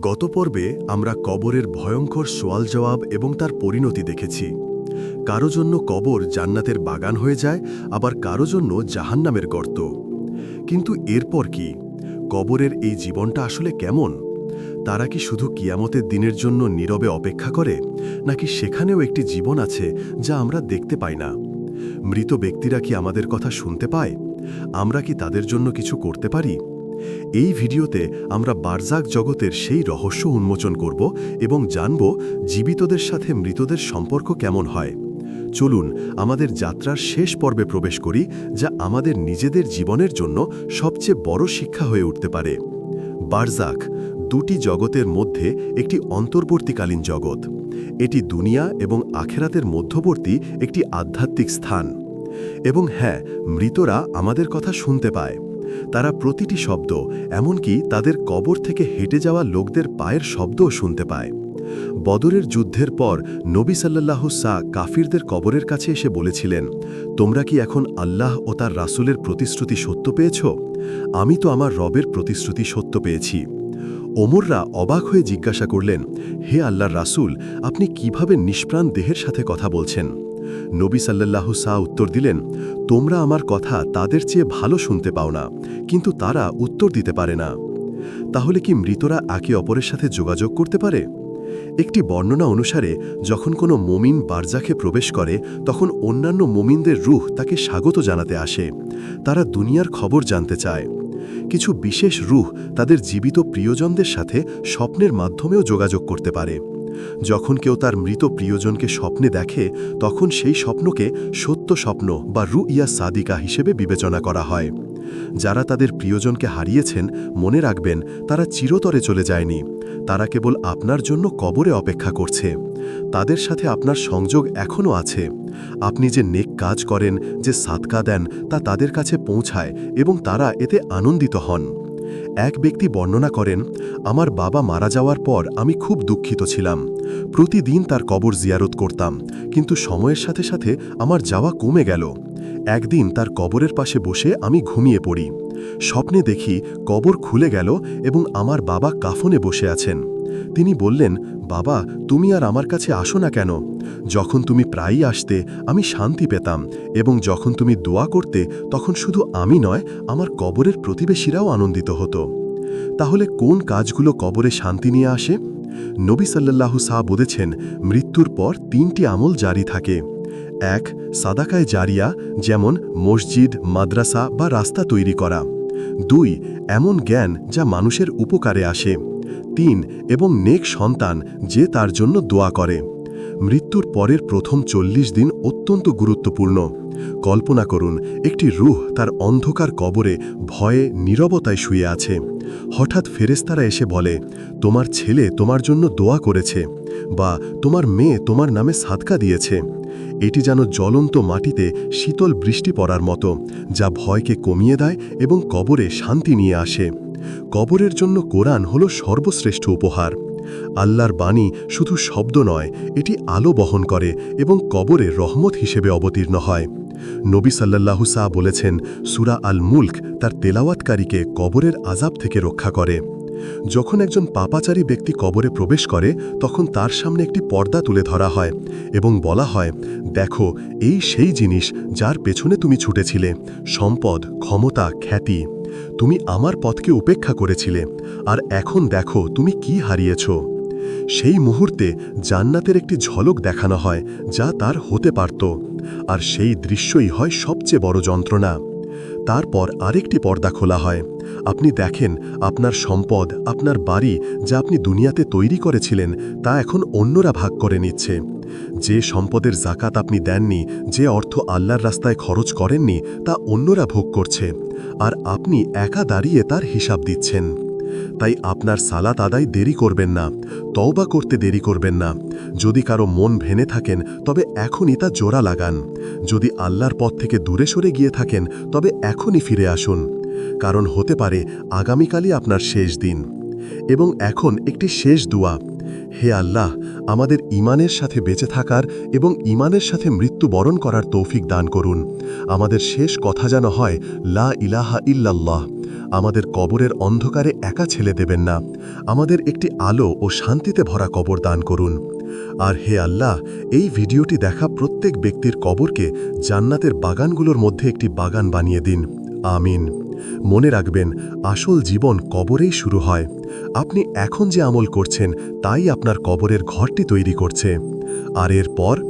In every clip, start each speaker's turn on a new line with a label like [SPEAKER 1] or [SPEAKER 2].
[SPEAKER 1] গত পর্বে আমরা কবরের ভয়ঙ্কর সোয়াল জবাব এবং তার পরিণতি দেখেছি। কারও জন্য কবর জান্নাতের বাগান হয়ে যায়, আবার কারও জন্য জাহান্নামের গর্ত। কিন্তু এরপর কি? কবরের এই জীবনটা আসলে কেমন? তারা কি শুধু কিয়ামতের দিনের জন্য নীরবে অপেক্ষা করে, নাকি সেখানেও একটি জীবন আছে যা আমরা দেখতে পাই না? মৃত ব্যক্তিরা কি আমাদের কথা শুনতে পায়? আমরা কি তাদের জন্য কিছু করতে পারি? এই ভিডিওতে আমরা বারজাক জগতের সেই রহস্য উন্মোচন করব এবং জানব জীবিতদের সাথে মৃতদের সম্পর্ক কেমন হয়। চলুন আমাদের যাত্রার শেষ পর্বে প্রবেশ করি, যা আমাদের নিজেদের জীবনের জন্য সবচেয়ে বড় শিক্ষা হয়ে উঠতে পারে। বারজাক দুটি জগতের মধ্যে একটি অন্তর্বর্তীকালীন জগৎ। এটি দুনিয়া এবং আখেরাতের মধ্যবর্তী একটি আধ্যাত্মিক স্থান। এবং হ্যাঁ মৃতরা আমাদের কথা শুনতে পায়। তারা প্রতিটি শব্দ, এমনকি তাদের কবর থেকে হেঁটে যাওয়া লোকদের পায়ের শব্দও শুনতে পায়। বদরের যুদ্ধের পর নবী সাল্লাহ সা কাফিরদের কবরের কাছে এসে বলেছিলেন, তোমরা কি এখন আল্লাহ ও তার রাসূলের প্রতিশ্রুতি সত্য পেয়েছ? আমি তো আমার রবের প্রতিশ্রুতি সত্য পেয়েছি। ওমররা অবাক হয়ে জিজ্ঞাসা করলেন, হে আল্লাহর রাসূল, আপনি কীভাবে নিষ্প্রাণ দেহের সাথে কথা বলছেন? নবী সাল্লাল্লাহু সাহ উত্তর দিলেন, তোমরা আমার কথা তাদের চেয়ে ভালো শুনতে পাও না, কিন্তু তারা উত্তর দিতে পারে না। তাহলে কি মৃতরা একে অপরের সাথে যোগাযোগ করতে পারে? একটি বর্ণনা অনুসারে, যখন কোনো মমিন বারজাখে প্রবেশ করে, তখন অন্যান্য মমিনদের রুহ তাকে স্বাগত জানাতে আসে। তারা দুনিয়ার খবর জানতে চায়। কিছু বিশেষ রুহ তাদের জীবিত প্রিয়জনদের সাথে স্বপ্নের মাধ্যমেও যোগাযোগ করতে পারে। যখন কেউ তার মৃত প্রিয়জনকে স্বপ্নে দেখে, তখন সেই স্বপ্নকে সত্য স্বপ্ন বা রু ইয়া সাদিকা হিসেবে বিবেচনা করা হয়। যারা তাদের প্রিয়জনকে হারিয়েছেন, মনে রাখবেন, তারা চিরতরে চলে যায়নি। তারা কেবল আপনার জন্য কবরে অপেক্ষা করছে। তাদের সাথে আপনার সংযোগ এখনও আছে। আপনি যে নেক কাজ করেন, যে সাতকা দেন, তা তাদের কাছে পৌঁছায় এবং তারা এতে আনন্দিত হন। এক ব্যক্তি বর্ণনা করেন, আমার বাবা মারা যাওয়ার পর আমি খুব দুঃখিত ছিলাম। প্রতিদিন তার কবর জিয়ারত করতাম, কিন্তু সময়ের সাথে সাথে আমার যাওয়া কমে গেল। একদিন তার কবরের পাশে বসে আমি ঘুমিয়ে পড়ি। স্বপ্নে দেখি কবর খুলে গেল এবং আমার বাবা কাফনে বসে আছেন। তিনি বললেন, বাবা, তুমি আর আমার কাছে আসো না কেন? যখন তুমি প্রায়ই আসতে, আমি শান্তি পেতাম এবং যখন তুমি দোয়া করতে, তখন শুধু আমি নয়, আমার কবরের প্রতিবেশীরাও আনন্দিত হতো। তাহলে কোন কাজগুলো কবরে শান্তি নিয়ে আসে? নবী সাল্লাল্লাহু সাহা বলেছেন, মৃত্যুর পর তিনটি আমল জারি থাকে। এক, সাদাকায় জারিয়া, যেমন মসজিদ, মাদ্রাসা বা রাস্তা তৈরি করা। দুই, এমন জ্ঞান যা মানুষের উপকারে আসে। তিন এবং নেক সন্তান যে তার জন্য দোয়া করে। মৃত্যুর পরের প্রথম চল্লিশ দিন অত্যন্ত গুরুত্বপূর্ণ। কল্পনা করুন, একটি রুহ তার অন্ধকার কবরে ভয়ে, নীরবতায় শুয়ে আছে। হঠাৎ ফেরেস্তারা এসে বলে, তোমার ছেলে তোমার জন্য দোয়া করেছে বা তোমার মেয়ে তোমার নামে সাদকা দিয়েছে। এটি যেন জ্বলন্ত মাটিতে শীতল বৃষ্টি পড়ার মতো, যা ভয়কে কমিয়ে দেয় এবং কবরে শান্তি নিয়ে আসে। কবরের জন্য কোরআন হল সর্বশ্রেষ্ঠ উপহার। আল্লাহর বাণী শুধু শব্দ নয়, এটি আলো বহন করে এবং কবরে রহমত হিসেবে অবতীর্ণ হয়। নবী সাল্লাল্লাহু সাহ বলেছেন, সুরা আল মুল্ক তার তেলাওয়াতকারীকে কবরের আজাব থেকে রক্ষা করে। যখন একজন পাপাচারী ব্যক্তি কবরে প্রবেশ করে, তখন তার সামনে একটি পর্দা তুলে ধরা হয় এবং বলা হয়, দেখো, এই সেই জিনিস যার পেছনে তুমি ছুটেছিলে। সম্পদ, ক্ষমতা, খ্যাতি। তুমি আমার পথকে উপেক্ষা করেছিলে, আর এখন দেখো তুমি কি হারিয়েছ। সেই মুহূর্তে জান্নাতের একটি ঝলক দেখানো হয়, যা তার হতে পারত, আর সেই দৃশ্যই হয় সবচেয়ে বড় যন্ত্রণা। তারপর আরেকটি পর্দা খোলা হয়। আপনি দেখেন, আপনার সম্পদ, আপনার বাড়ি, যা আপনি দুনিয়াতে তৈরি করেছিলেন, তা এখন অন্যরা ভাগ করে নিচ্ছে। যে সম্পদের জাকাত আপনি দেননি, যে অর্থ আল্লাহর রাস্তায় খরচ করেননি, তা অন্যরা ভোগ করছে, আর আপনি একা দাঁড়িয়ে তার হিসাব দিচ্ছেন। তাই আপনার সালাত আদায় দেরি করবেন না, তওবা করতে দেরি করবেন না। যদি কারও মন ভেনে থাকেন, তবে এখনই তা জোড়া লাগান। যদি আল্লাহর পথ থেকে দূরে সরে গিয়ে থাকেন, তবে এখনই ফিরে আসুন। কারণ হতে পারে, আগামীকালই আপনার শেষ দিন। এবং এখন একটি শেষ দোয়া। হে আল্লাহ, আমাদের ইমানের সাথে বেঁচে থাকার এবং ইমানের সাথে মৃত্যুবরণ করার তৌফিক দান করুন। আমাদের শেষ কথা যেন হয়, লা ইলাহা ইল্লাল্লাহ। আমাদের কবরের অন্ধকারে একা ছেলে দেবেন না। আমাদের একটি আলো ও শান্তিতে ভরা কবর দান করুন। আর হে আল্লাহ, এই ভিডিওটি দেখা প্রত্যেক ব্যক্তির কবরকে জান্নাতের বাগানগুলোর মধ্যে একটি বাগান বানিয়ে দিন। আমিন। মনে রাখবেন, আসল জীবন কবরেই শুরু হয়। আপনি এখন যে আমল করছেন, তাই আপনার কবরের ঘরটি তৈরি করছে। আর এরপর,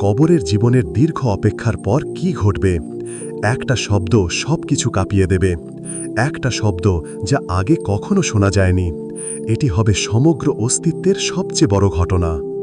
[SPEAKER 1] কবরের জীবনের দীর্ঘ অপেক্ষার পর কি ঘটবে? একটা শব্দ সব কিছু কাঁপিয়ে দেবে। একটা শব্দ যা আগে কখনো শোনা যায়নি। এটি হবে সমগ্র অস্তিত্বের সবচেয়ে বড় ঘটনা।